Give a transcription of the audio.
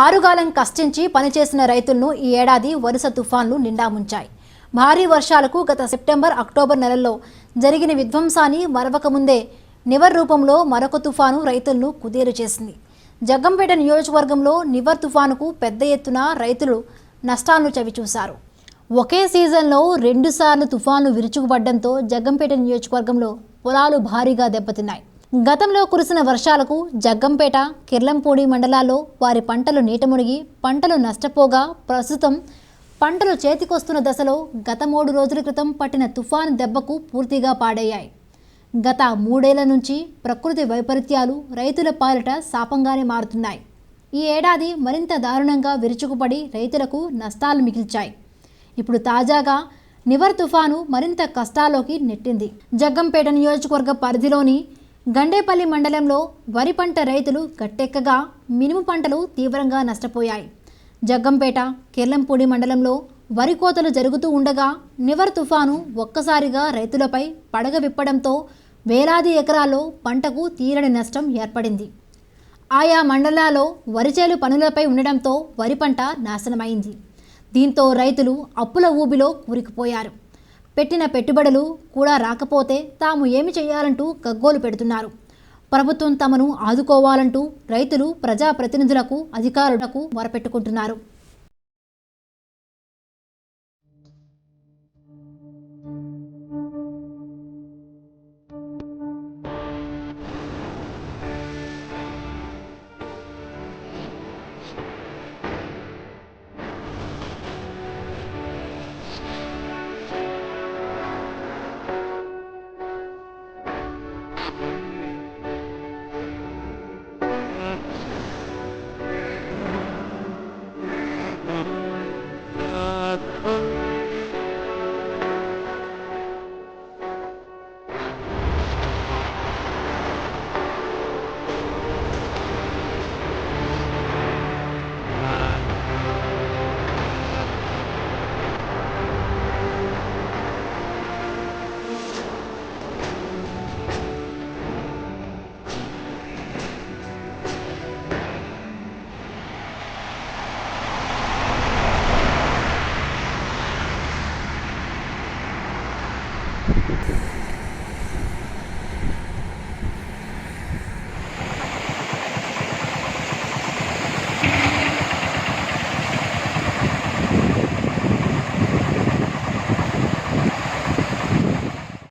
ఆరుగాలం కష్టించి పనిచేసిన రైతులను ఈ ఏడాది వరుస తుఫాన్లు నిండా ముంచాయి. భారీ వర్షాలకు గత సెప్టెంబర్ అక్టోబర్ నెలల్లో జరిగిన విధ్వంసాన్ని మరవకముందే నివర్ రూపంలో మరొక తుఫాను రైతులను కుదేరు చేసింది. జగ్గంపేట నియోజకవర్గంలో నివర్ తుఫానుకు పెద్ద ఎత్తున రైతులు నష్టాలను చవిచూశారు. ఒకే సీజన్లో రెండుసార్లు తుఫాను విరుచుకుపడడంతో జగ్గంపేట నియోజకవర్గంలో పొలాలు భారీగా దెబ్బతిన్నాయి. గతంలో కురిసిన వర్షాలకు జగ్గంపేట కిర్లంపూడి మండలాల్లో వారి పంటలు నీట మునిగి పంటలు నష్టపోగా ప్రస్తుతం పంటలు చేతికొస్తున్న దశలో గత మూడు రోజుల క్రితం పట్టిన తుఫాను దెబ్బకు పూర్తిగా పాడయ్యాయి. గత మూడేళ్ళ నుంచి ప్రకృతి వైపరీత్యాలు రైతుల పాలిట శాపంగానే మారుతున్నాయి. ఈ ఏడాది మరింత దారుణంగా విరుచుకుపడి రైతులకు నష్టాలు మిగిల్చాయి. ఇప్పుడు తాజాగా నివర్ తుఫాను మరింత కష్టాల్లోకి నెట్టింది. జగ్గంపేట నియోజకవర్గ పరిధిలోని గండేపల్లి మండలంలో వరి పంట రైతులు గట్టెక్కగా మినుము పంటలు తీవ్రంగా నష్టపోయాయి. జగ్గంపేట కిర్లంపూడి మండలంలో వరి కోతలు జరుగుతూ ఉండగా నివర్ తుఫాను ఒక్కసారిగా రైతులపై పడగ విప్పడంతో వేలాది ఎకరాల్లో పంటకు తీరని నష్టం ఏర్పడింది. ఆయా మండలాల్లో వరిచేలు పనులపై ఉండడంతో వరి పంట నాశనమైంది. దీంతో రైతులు అప్పుల ఊబిలో కూరుకుపోయారు. పెట్టిన పెట్టుబడులు కూడా రాకపోతే తాము ఏమి చేయాలంటూ గగ్గోలు పెడుతున్నారు. ప్రభుత్వం తమను ఆదుకోవాలంటూ రైతులు ప్రజాప్రతినిధులకు అధికారులకు మొరపెట్టుకుంటున్నారు.